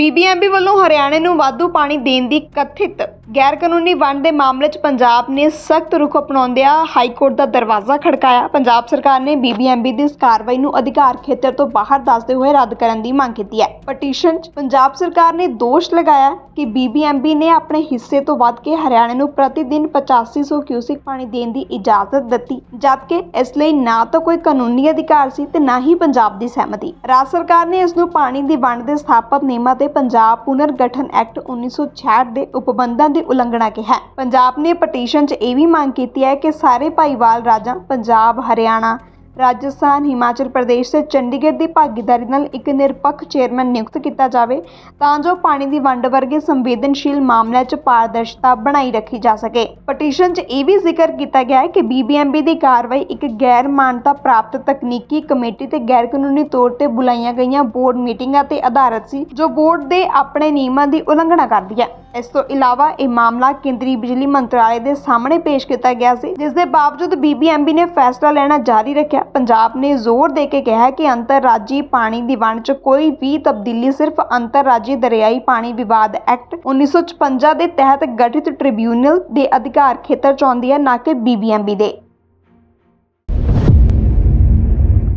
BBMB ਵੱਲੋਂ ਹਰਿਆਣੇ ਨੂੰ ਵਾਧੂ ਪਾਣੀ ਦੇਣ ਦੀ ਕਥਿਤ ਗੈਰ ਕਾਨੂੰਨੀ ਵੰਡ ਦੇ ਮਾਮਲੇ 'ਚ ਪੰਜਾਬ ਨੇ ਸਖਤ ਰੁਖ ਅਪਣਾਉਂਦਿਆਂ ਹਾਈ ਕੋਰਟ ਦਾ ਦਰਵਾਜ਼ਾ ਖੜਕਾਇਆ। ਪੰਜਾਬ ਸਰਕਾਰ ਨੇ ਬੀਬੀਐਮਬੀ ਦੀ ਇਸ ਕਾਰਵਾਈ ਨੂੰ ਅਧਿਕਾਰ ਖੇਤਰ ਤੋਂ ਬਾਹਰ ਦੱਸਦੇ ਹੋਏ ਰੱਦ ਕਰਨ ਦੀ ਮੰਗ ਕੀਤੀ ਹੈ। ਪਟੀਸ਼ਨ 'ਚ ਪੰਜਾਬ ਸਰਕਾਰ ਨੇ ਦੋਸ਼ ਲਗਾਇਆ ਕਿ ਬੀਬੀਐਮਬੀ ਨੇ ਆਪਣੇ ਹਿੱਸੇ ਤੋਂ ਵੱਧ ਕੇ ਹਰਿਆਣੇ ਨੂੰ ਪ੍ਰਤੀ ਦਿਨ 8500 ਕਿਊਸਿਕ ਪਾਣੀ ਦੇਣ ਦੀ ਇਜਾਜ਼ਤ ਦਿੱਤੀ, ਜਦਕਿ ਇਸ ਲਈ ਨਾ ਤਾਂ ਕੋਈ ਕਾਨੂੰਨੀ ਅਧਿਕਾਰ ਸੀ ਤੇ ਨਾ ਹੀ ਪੰਜਾਬ ਦੀ ਸਹਿਮਤੀ। ਰਾਜ ਸਰਕਾਰ ਨੇ ਇਸ ਨੂੰ ਪਾਣੀ ਦੀ ਵੰਡ ਦੇ ਸਥਾਪਤ ਨਿਯਮਾਂ ਤੇ ਪੰਜਾਬ ਪੁਨਰ ਗਠਨ ਐਕਟ 1966 ਦੇ ਉਪਬੰਧਾਂ ਦੇ ਉਲੰਘਣਾ ਕਿਹਾ। ਪੰਜਾਬ ਨੇ ਪਟੀਸ਼ਨ 'ਚ ਇਹ ਵੀ ਮੰਗ ਕੀਤੀ ਹੈ ਕਿ ਸਾਰੇ ਭਾਈਵਾਲ ਰਾਜਾਂ ਪੰਜਾਬ, ਹਰਿਆਣਾ, ਰਾਜਸਥਾਨ, ਹਿਮਾਚਲ ਪ੍ਰਦੇਸ਼ ਤੇ ਚੰਡੀਗੜ੍ਹ ਦੀ ਭਾਗੀਦਾਰੀ ਨਾਲ ਇੱਕ ਨਿਰਪੱਖ ਚੇਅਰਮੈਨ ਨਿਯੁਕਤ ਕੀਤਾ ਜਾਵੇ, ਤਾਂ ਜੋ ਪਾਣੀ ਦੀ ਵੰਡ ਵਰਗੇ ਸੰਵੇਦਨਸ਼ੀਲ ਮਾਮਲਿਆਂ 'ਚ ਪਾਰਦਰਸ਼ਤਾ ਬਣਾਈ ਰੱਖੀ ਜਾ ਸਕੇ। ਪਟੀਸ਼ਨ 'ਚ ਇਹ ਵੀ ਜ਼ਿਕਰ ਕੀਤਾ ਗਿਆ ਹੈ ਕਿ ਬੀਬੀਐਮਬੀ ਦੀ ਕਾਰਵਾਈ ਇੱਕ ਗੈਰ ਮਾਨਤਾ ਪ੍ਰਾਪਤ ਤਕਨੀਕੀ ਕਮੇਟੀ ਤੇ ਗੈਰ ਕਾਨੂੰਨੀ ਤੌਰ ਤੇ ਬੁਲਾਈਆਂ ਗਈਆਂ ਬੋਰਡ ਮੀਟਿੰਗਾਂ ਤੇ ਆਧਾਰਿਤ ਸੀ, ਜੋ ਬੋਰਡ ਦੇ ਆਪਣੇ ਨਿਯਮਾਂ ਦੀ ਉਲੰਘਣਾ ਕਰਦੀ ਹੈ। ਇਸ ਤੋਂ ਇਲਾਵਾ ਇਹ ਮਾਮਲਾ ਕੇਂਦਰੀ ਬਿਜਲੀ ਮੰਤਰਾਲੇ ਦੇ ਸਾਹਮਣੇ ਪੇਸ਼ ਕੀਤਾ ਗਿਆ ਸੀ, ਜਿਸ ਦੇ ਬਾਵਜੂਦ ਬੀਬੀਐਮਬੀ ਨੇ ਫੈਸਲਾ ਲੈਣਾ ਜਾਰੀ ਰੱਖਿਆ। ਪੰਜਾਬ ਨੇ ਜ਼ੋਰ ਦੇ ਕੇ ਕਿਹਾ ਕਿ ਅੰਤਰਰਾਜੀ ਪਾਣੀ ਦੀ ਵੰਡ 'ਚ ਕੋਈ ਵੀ ਤਬਦੀਲੀ ਸਿਰਫ ਅੰਤਰਰਾਜੀ ਦਰਿਆਈ ਪਾਣੀ ਵਿਵਾਦ ਐਕਟ 1956 ਦੇ ਤਹਿਤ ਗਠਿਤ ਟ੍ਰਿਬਿਊਨਲ ਦੇ ਅਧਿਕਾਰ ਖੇਤਰ 'ਚ ਆਉਂਦੀ ਹੈ, ਨਾ ਕਿ ਬੀਬੀਐਮਬੀ ਦੇ।